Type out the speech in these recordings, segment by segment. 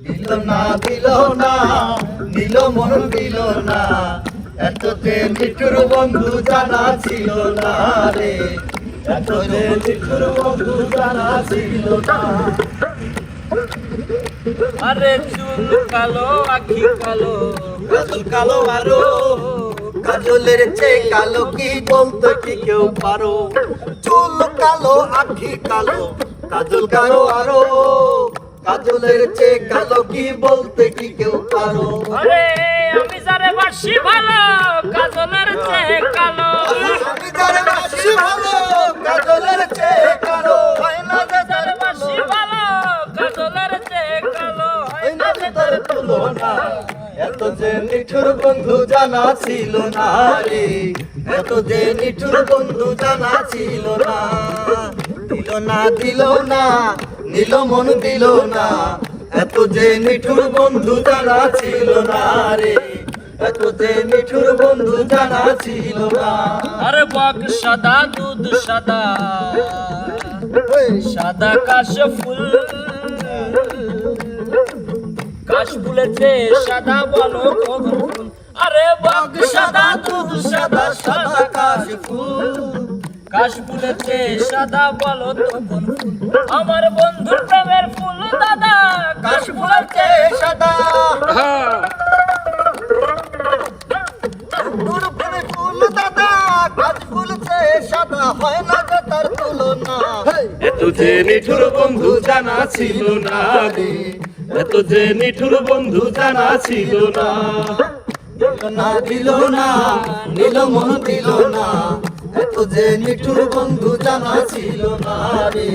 দিল না দিল না দিল মন দিল না। এত যে মিঠুর বন্ধু জানা ছিল না রে। এত যে মিঠুর বন্ধু জানা ছিল না। আরে চুল কালো আখি কালো। কাজল কালো আরও কাজলের চেয়ে কালো কি বলতে কি কেউ পারো? চুল কালো আখি কালো। কাজল কালো আরও কাজলের চেয়ে কালো কি বলতে কি কেউ পারো? আরে আমি যারে বাসি ভালো কাজলের চেয়ে কালো। আমি যারে বাসি ভালো কাজলের চেয়ে কালো। না যারে বাসি ভালো কাজলের চেয়ে কালো। না যে তার তুলনা এত যে নিঠুর বন্ধু জানা ছিল না রে। এত যে নিঠুর বন্ধু জানা ছিল না। দিল না দিল না নিল মন দিল না। এত যে নিঠুর বন্ধু জানা ছিল না রে। এত যে নিঠুর ছিল না। আরে বক সাদা সাদা। সাদা কাশ ফুল। কাশ সাদা আরে বক সাদা দুধ, সাদা সাদা কাশ ফুল। কাশ ফুলেছে সাদা বলো তখন আমার বন্ধুর প্রেমের ফুল দাদা কাশ ফুলেছে সাদা। হ্যাঁ হয় এত যে নিঠুর বন্ধু জানা ছিল না রে। এত যে নিঠুর বন্ধু জানা ছিল না। না দিল না নীল মন দিল না। এত যে নিঠুর বন্ধু জানা ছিল না রে।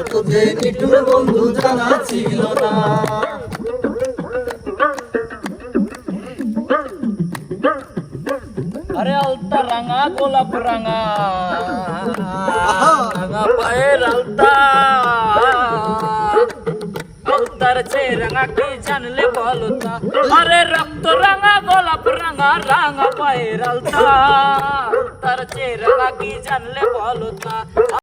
এত যে নিঠুর বন্ধু জানা ছিল না। আরে আলতা রাঙা, গোলাপ রাঙা। রাঙা পায়ের আলতা। আলতার চে রাঙা কি জানলে বলো তা? আরে রক্ত রাঙা, গোলাপ রাঙা রাঙা পায়ের আলতা। রাঙা কি জানলে বলো তা।